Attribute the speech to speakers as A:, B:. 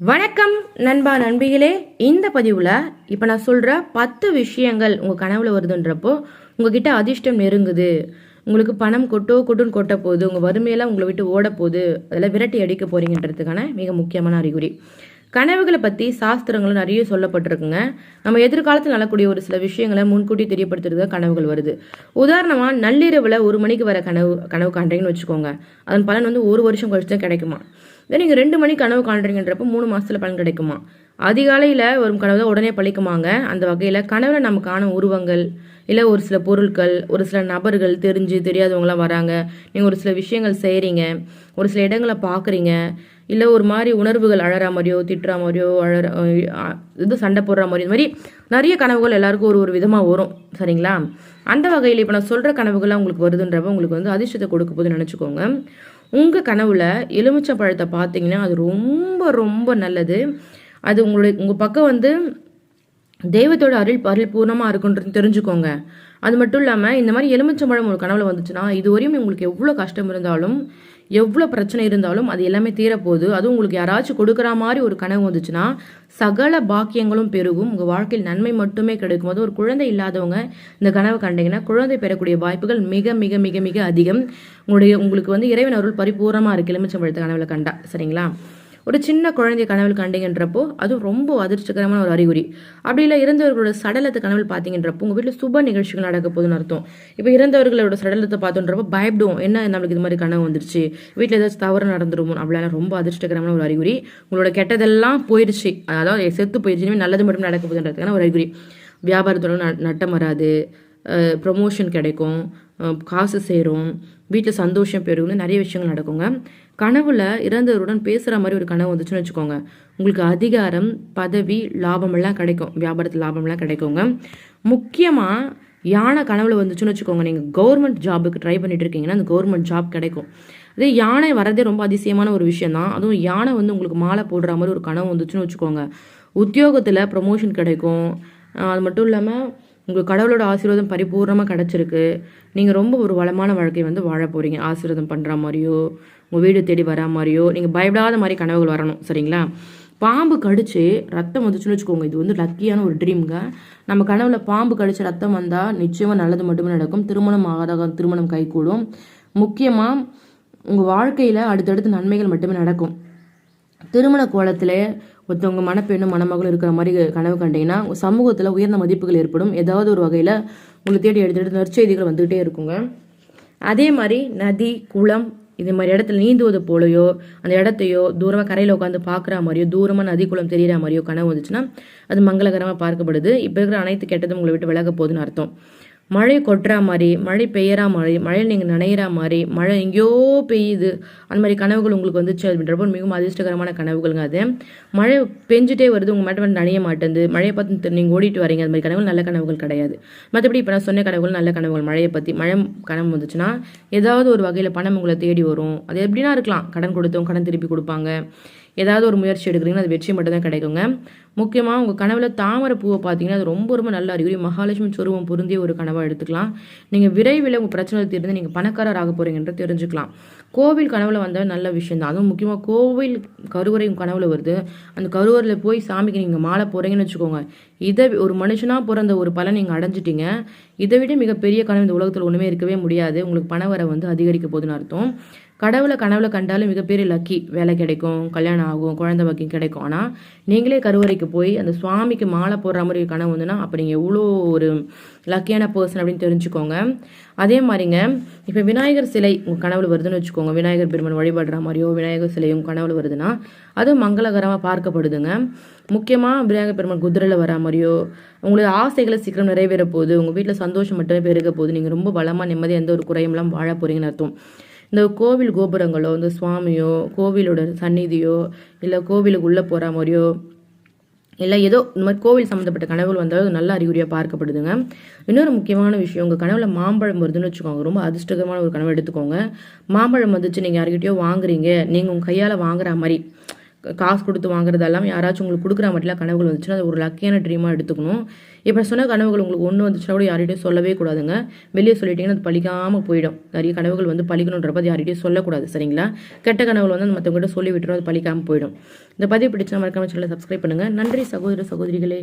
A: வணக்கம் நண்பா நண்பிகளே. இந்த பதிவில் இப்போ நான் சொல்கிற பத்து விஷயங்கள் உங்கள் கனவுல வருதுன்றப்போ உங்ககிட்ட அதிர்ஷ்டம் நெருங்குது. உங்களுக்கு பணம் கொட்டோ கொட்டுன்னு கொட்ட போகுது உங்கள் வறுமையெல்லாம் உங்களை விட்டு ஓட போகுது அதெல்லாம் விரட்டி அடிக்க போகிறீங்கன்றதுக்கான மிக முக்கியமான அறிகுறி. கனவுகளை பற்றி சாஸ்திரங்களும் நிறைய சொல்லப்பட்டிருக்குங்க. நம்ம எதிர்காலத்தில் நடக்கூடிய ஒரு சில விஷயங்களை முன்கூட்டி தெரியப்படுத்துறது கனவுகள் வருது. உதாரணமாக நள்ளிரவில் ஒரு மணிக்கு வர கனவு கனவு காண்றீங்கன்னு வச்சுக்கோங்க. அதன் பலன் வந்து ஒரு வருஷம் கழிச்சு தான் கிடைக்குமா? இதே நீங்கள் ரெண்டு மணி கனவு காண்றீங்கன்றப்போ மூணு மாதத்தில் பலன் கிடைக்குமா? அதிகாலையில் வரும் கனவு தான் உடனே பழிக்குமாங்க. அந்த வகையில் கனவில் நம்ம காணும் உருவங்கள் இல்லை ஒரு சில பொருட்கள் ஒரு சில நபர்கள் தெரிஞ்சு தெரியாதவங்களாம் வராங்க. நீங்கள் ஒரு சில விஷயங்கள் செய்கிறீங்க ஒரு சில இடங்களை பார்க்குறீங்க. இல்லை ஒரு மாதிரி உணர்வுகள் அழற மாதிரியோ திட்டுற மாதிரியோ அழற இது சண்டை போடுற மாதிரி இந்த மாதிரி நிறைய கனவுகள் எல்லாருக்கும் ஒரு ஒரு விதமாக வரும். சரிங்களா? அந்த வகையில் இப்போ நான் சொல்கிற கனவுகள்லாம் உங்களுக்கு வருதுன்றப்ப உங்களுக்கு வந்து அதிர்ஷ்டத்தை கொடுக்க போது நினச்சிக்கோங்க. உங்கள் கனவில் எலுமிச்சை பழத்தை பார்த்தீங்கன்னா அது ரொம்ப ரொம்ப நல்லது. அது உங்களுடைய உங்கள் பக்கம் வந்து தெய்வத்தோட அருள் அருள் பூர்ணமாக இருக்குன்றது தெரிஞ்சுக்கோங்க. அது மட்டும் இல்லாமல் இந்த மாதிரி எலுமிச்சம்பழம் ஒரு கனவுல வந்துச்சுன்னா இது வரையும் உங்களுக்கு எவ்வளோ கஷ்டம் இருந்தாலும் எவ்வளோ பிரச்சனை இருந்தாலும் அது எல்லாமே தீரப்போகுது. அதுவும் உங்களுக்கு யாராச்சும் கொடுக்குற மாதிரி ஒரு கனவு வந்துச்சுன்னா சகல பாக்கியங்களும் பெருகும். உங்கள் வாழ்க்கையில் நன்மை மட்டுமே கிடைக்கும். அது ஒரு குழந்தை இல்லாதவங்க இந்த கனவு கண்டீங்கன்னா குழந்தை பெறக்கூடிய வாய்ப்புகள் மிக மிக மிக மிக அதிகம். உங்களுடைய உங்களுக்கு வந்து இறைவன் அருள் பரிபூர்ணமாக இருக்குது எலுமிச்சம்பழத்தை கனவுல கண்டா. சரிங்களா? ஒரு சின்ன குழந்தைய கனவில் கண்டிங்கன்றப்போ அதுவும் ரொம்ப அதிர்ஷ்டகரமான ஒரு அறிகுறி. அப்படி இல்லை இறந்தவர்களோட சடலத்தை கனவில் பார்த்தீங்கன்றப்போ உங்கள் வீட்டில் சுப நிகழ்ச்சிகள் நடக்க போதுன்னு அர்த்தம். இப்போ இறந்தவர்களோட சடலத்தை பார்த்தோன்றப்போ பயப்படுவோம் என்ன நம்மளுக்கு இது மாதிரி கனவு வந்துருச்சு? வீட்டில் ஏதாச்சும் தவறு நடந்துருமோ? அப்படிலாம் ரொம்ப அதிர்ஷ்டகரமான ஒரு அறிகுறி. உங்களோட கெட்டதெல்லாம் போயிடுச்சு அதாவது செத்து போயிடுச்சு நல்லது மட்டும் நடக்க போதுன்றதுக்கான ஒரு அறிகுறி. வியாபாரத்தோட ந- நட்டம் வராது. ப்ரொமோஷன் கிடைக்கும். காசு சேரும் வீட்டில் சந்தோஷம் பெருகும்னு நிறைய விஷயங்கள் நடக்குங்க. கனவுல இறந்தவருடன் பேசுகிற மாதிரி ஒரு கனவு வந்துச்சுன்னு வச்சுக்கோங்க. உங்களுக்கு அதிகாரம் பதவி லாபமெல்லாம் கிடைக்கும். வியாபாரத்தில் லாபமெல்லாம் கிடைக்குங்க. முக்கியமாக யானை கனவுல வந்துச்சுன்னு வச்சுக்கோங்க. நீங்கள் கவர்மெண்ட் ஜாபுக்கு ட்ரை பண்ணிட்டு இருக்கீங்கன்னா அந்த கவர்மெண்ட் ஜாப் கிடைக்கும். அதே யானை வரதே ரொம்ப அதிசயமான ஒரு விஷயம் தான் அதுவும் யானை வந்து உங்களுக்கு மாலை போடுற மாதிரி ஒரு கனவு வந்துச்சுன்னு வச்சுக்கோங்க. உத்தியோகத்தில் ப்ரொமோஷன் கிடைக்கும். அது மட்டும் இல்லாமல் உங்கள் கடவுளோட ஆசீர்வாதம் பரிபூர்ணமாக கிடச்சிருக்கு. நீங்கள் ரொம்ப ஒரு வளமான வாழ்க்கை வந்து வாழ போகிறீங்க ஆசீர்வாதம் பண்ணுற மாதிரியோ உங்கள் வீடு தேடி வரா மாதிரியோ நீங்கள் பயப்படாத மாதிரி கனவுகள் வரணும். சரிங்களா? பாம்பு கடிச்சு ரத்தம் வந்துச்சுன்னு வச்சுக்கோங்க. இது வந்து லக்கியான ஒரு ட்ரீம்ங்க. நம்ம கனவுல பாம்பு கடிச்சு ரத்தம் வந்தால் நிச்சயமாக நல்லது மட்டுமே நடக்கும். திருமணம் ஆகாத திருமணம் கைகூடும். முக்கியமாக உங்கள் வாழ்க்கையில் அடுத்தடுத்து நன்மைகள் மட்டுமே நடக்கும். திருமண கோலத்தில் ஒருத்தவங்க மணப்பெண்ணும் மணமகளும் இருக்கிற மாதிரி கனவு கண்டீங்கன்னா சமூகத்தில் உயர்ந்த மதிப்புகள் ஏற்படும். ஏதாவது ஒரு வகையில் உங்களை தேடி எடுத்துட்டு நற்செய்திகள் வந்துகிட்டே இருக்குங்க. அதே மாதிரி நதி குளம் இது மாதிரி இடத்துல நீந்துவது போலயோ அந்த இடத்தையோ தூரமாக கரையில் உட்காந்து பார்க்குற மாதிரியோ தூரமாக நதி குளம் தெரியிற மாதிரியோ கனவு வந்துச்சுன்னா அது மங்களகரமாக பார்க்கப்படுது. இப்போ இருக்கிற அனைத்து கெட்டதும் உங்களை விட்டு விலக போகுதுன்னு அர்த்தம். மழை கொட்டுற மாதிரி மழை பெய்யற மாதிரி மழையில் நீங்கள் நினைகிற மாதிரி மழை எங்கேயோ பெய்யுது. அந்த மாதிரி கனவுகள் உங்களுக்கு வந்துச்சு அப்படின்றப்போ மிகவும் அதிர்ஷ்டகரமான கனவுகள்ங்க அது. மழை பெஞ்சிட்டே வருது உங்கள் மட்டும் வந்து நனைய மாட்டேங்குது. மழையை பார்த்து நீங்கள் ஓடிட்டு வரீங்க. அந்த மாதிரி கனவுகள் நல்ல கனவுகள் கிடையாது. மற்றபடி இப்போ நான் சொன்ன கனவுகள் நல்ல கனவுகள். மழையை பற்றி மழை கனவு வந்துச்சுன்னா ஏதாவது ஒரு வகையில் பணம் உங்களை தேடி வரும். அது எப்படின்னா இருக்கலாம். கடன் கொடுத்தவங்க கடன் திருப்பி கொடுப்பாங்க. ஏதாவது ஒரு முயற்சி எடுக்கிறீங்கன்னா அது வெற்றி மட்டும் தான் கிடைக்குங்க. முக்கியமாக உங்கள் கனவில் தாமரை பூவை பார்த்தீங்கன்னா அது ரொம்ப ரொம்ப நல்ல அறிகுறி. மகாலட்சுமி சொருவம் பொருந்திய ஒரு கனவாக எடுத்துக்கலாம். நீங்கள் விரைவில் உங்கள் பிரச்சனை தீர்ந்து நீங்கள் பணக்காரர் ஆக போகிறீங்கன்ற தெரிஞ்சுக்கலாம். கோவில் கனவில் வந்தால் நல்ல விஷயம் தான் அதுவும் முக்கியமாக கோவில் கருவறையும் கனவில் வருது. அந்த கருவறையில் போய் சாமிக்கு நீங்கள் மாலை போகிறீங்கன்னு வச்சுக்கோங்க. இதை ஒரு மனுஷனாக பிறந்த ஒரு பலன் நீங்கள் அடைஞ்சிட்டீங்க. இதை விட மிகப்பெரிய கனவு இந்த உலகத்தில் ஒன்றுமே இருக்கவே முடியாது. உங்களுக்கு பணவரை வந்து அதிகரிக்க போகுதுன்னு அர்த்தம். கடவுளை கனவுல கண்டாலும் மிகப்பெரிய லக்கி வேலை கிடைக்கும் கல்யாணம் ஆகும் குழந்தை பாக்கியம் கிடைக்கும். ஆனால் நீங்களே கருவறைக்கு போய் அந்த சுவாமிக்கு மாலை போடுற மாதிரி ஒரு கனவு வந்துன்னா அப்போ நீங்கள் எவ்வளோ ஒரு லக்கியான பர்சன் அப்படின்னு தெரிஞ்சுக்கோங்க. அதே மாதிரிங்க இப்போ விநாயகர் சிலை உங்கள் கனவுல வருதுன்னு வச்சுக்கோங்க விநாயகர் பெருமான் வழிபடுற மாதிரியோ விநாயகர் சிலையும் கனவுல வருதுன்னா அது மங்களகரமாக பார்க்கப்படுதுங்க. முக்கியமாக விநாயகர் பெருமான் குதிரையில் வர மாதிரியோ உங்களுடைய ஆசைகளை சீக்கிரம் நிறைவேற போகுது உங்கள் வீட்டில் சந்தோஷம் மட்டுமே பெருக போகுது நீங்கள் ரொம்ப பலமாக நிம்மதியாக எந்த ஒரு குறையும்லாம் வாழ போகிறீங்கன்னு அர்த்தம். இந்த கோவில் கோபுரங்களோ இந்த சுவாமியோ கோவிலோட சந்நிதியோ இல்லை கோவிலுக்கு உள்ளே போகிற மாதிரியோ இல்லை ஏதோ இந்த மாதிரி கோவில் சம்மந்தப்பட்ட கனவுகள் வந்தாலும் அது நல்ல அறிகுறியாக பார்க்கப்படுதுங்க. இன்னொரு முக்கியமான விஷயம் உங்கள் கனவுல மாம்பழம் வருதுன்னு வச்சுக்கோங்க. ரொம்ப அதிர்ஷ்டகரமான ஒரு கனவு எடுத்துக்கோங்க. மாம்பழம் வந்துச்சு நீங்கள் யார்கிட்டயோ வாங்குறீங்க. நீங்கள் உங்கள் கையால் வாங்குற மாதிரி. காசு கொடுத்து வாங்குறதெல்லாம் யாராச்சும் உங்களுக்கு கொடுக்குற மாதிரிலாம் கனவுகள் வந்துச்சுன்னா அது ஒரு லக்கியான ட்ரீமாக எடுத்துக்கணும். இப்போ சொன்ன கனவுகள் உங்களுக்கு ஒன்று வந்துச்சுன்னா கூட யார்கிட்டையும் சொல்லவே கூடாதுங்க. வெளியே சொல்லிட்டீங்கன்னா அது பழிக்காமல் போயிடும். நிறைய கனவுகள் வந்து பழிக்கணுன்றப்ப அது யார்கிட்டையும் சொல்லக்கூடாது சரிங்களா? கெட்ட கனவுகள் வந்து மற்றவங்ககிட்ட சொல்லி விட்டுரும் அது பழிக்காமல் போயிடும். இந்த பதிவு பிடிச்சா மறக்காம சொல்ல சப்ஸ்கிரைப் பண்ணுங்கள் நன்றி சகோதர சகோதரிகளே.